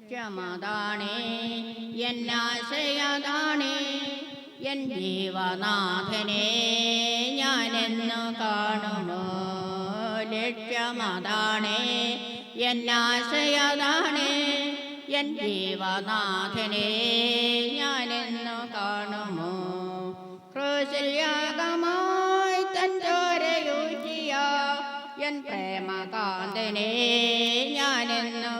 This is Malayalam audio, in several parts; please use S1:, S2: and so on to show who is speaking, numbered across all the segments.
S1: ലക്ഷ്യമതാണേ എന്നാശയതാണേ എൻ ജീവനാഥനെ ഞാനെന്നു കാണുമോ? ലക്ഷ്യമതാണേ എന്നാശയതാണേ എൻ ജീവനാഥനെ ഞാനെന്നു കാണുമോ? ക്രൂശിൽ യാഗമായി തൻ ചോരയൂറ്റിയ എൻ പ്രേമകാന്തനെ ഞാനെന്നു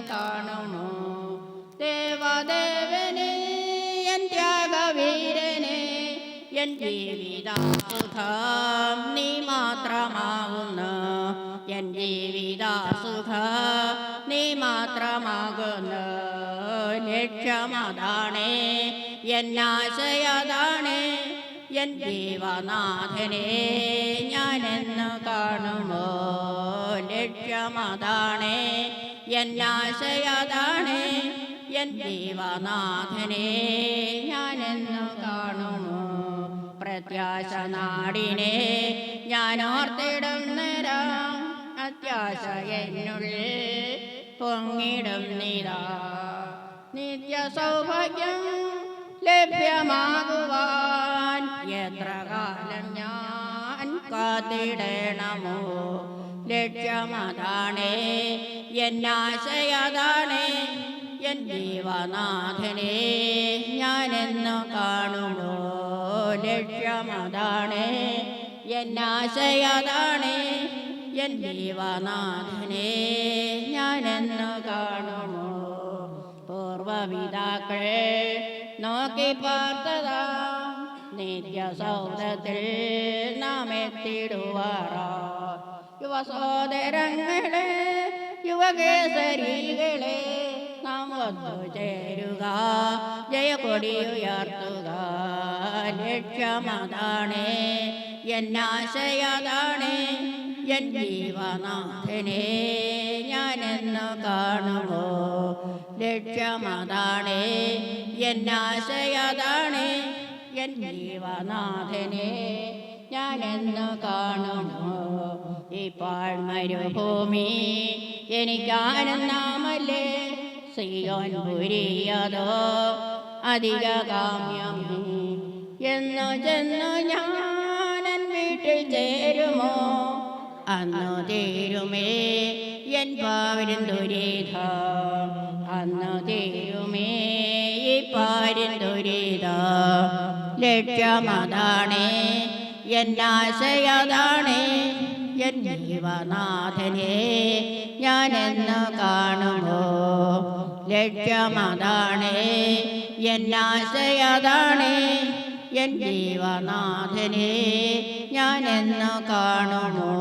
S1: എൻ ജീവിതാസുഖം നീ മാത്രമാവുന്ന എൻ ജീവിതാസുഖം നീ മാത്രമാകുന്ന ലക്ഷ്യമതാണേ എന്നാശയതാണേ എൻ ജീവനാഥനെ ഞാനെന്ന് കാണുമോ? ലക്ഷ്യമതാണേ എന്നാശയതാണേ എൻ ജീവനാഥനെ ഞാനെന്ന് കാണുമോ? പ്രത്യാശ നാടിനെ ഞാൻ ഓർത്തിടും നേരം അത്യാശ എന്നുള്ളിൽ പൊങ്ങിടും നിരാ. നിത്യ സൗഭാഗ്യം ലഭ്യമാകുവാൻ എത്ര കാലം ഞാൻ കാത്തിടണമോ? ലക്ഷ്യമതാണേ എന്നാശയതാണേ ജീവനാഥനെ ഞാനെന്നു കാണുമോ? ലക്ഷ്യമതാണേ. എന്നാശയതാണേ. എൻ ജീവനാഥനെ ഞാനെന്നു കാണുമോ? പൂർവപിതാക്കൾ നോക്കി പാർത്തതാ. നിത്യസൗധത്തിൽ നാം എത്തിടുവാറാ യുവസോദരങ്ങളെ യുവകേസരികളെ നാം ഒത്തു ചേരുക. ജയക്കൊടി ഉയർത്തുക. ലക്ഷ്യമതാണേ എന്നാശയതാണേ എൻ ജീവനാഥനെ ഞാനെന്നു കാണുമോ? ലക്ഷ്യമതാണേ എന്നാശയതാണേ എൻ ജീവനാഥനെ ഞാനെന്നു കാണുമോ? ഈ പാഴ്മരുഭൂമി എനിക്കാനന്ദമല്ലേ സിയോൻ അധികകാമ്യം അധിക കാമ്യം എന്നു ചെന്നു ഞാനൻ വീട്ടിൽ ചേരുമോ അന്നു തീരുമേ എൻ പാവരും ദുരിത അന്നു തീരുമേ ഈ പാരിൻ ദുരിത ലക്ഷ്യമതാണേ എന്നാശയതാണേ എൻ ജീവനാഥനെ ഞാനെന്ന് കാണുമോ ലക്ഷ്യമതാണേ എന്നാശയതാണേ എൻ ജീവനാഥനെ ഞാനെന്ന് കാണുമോ?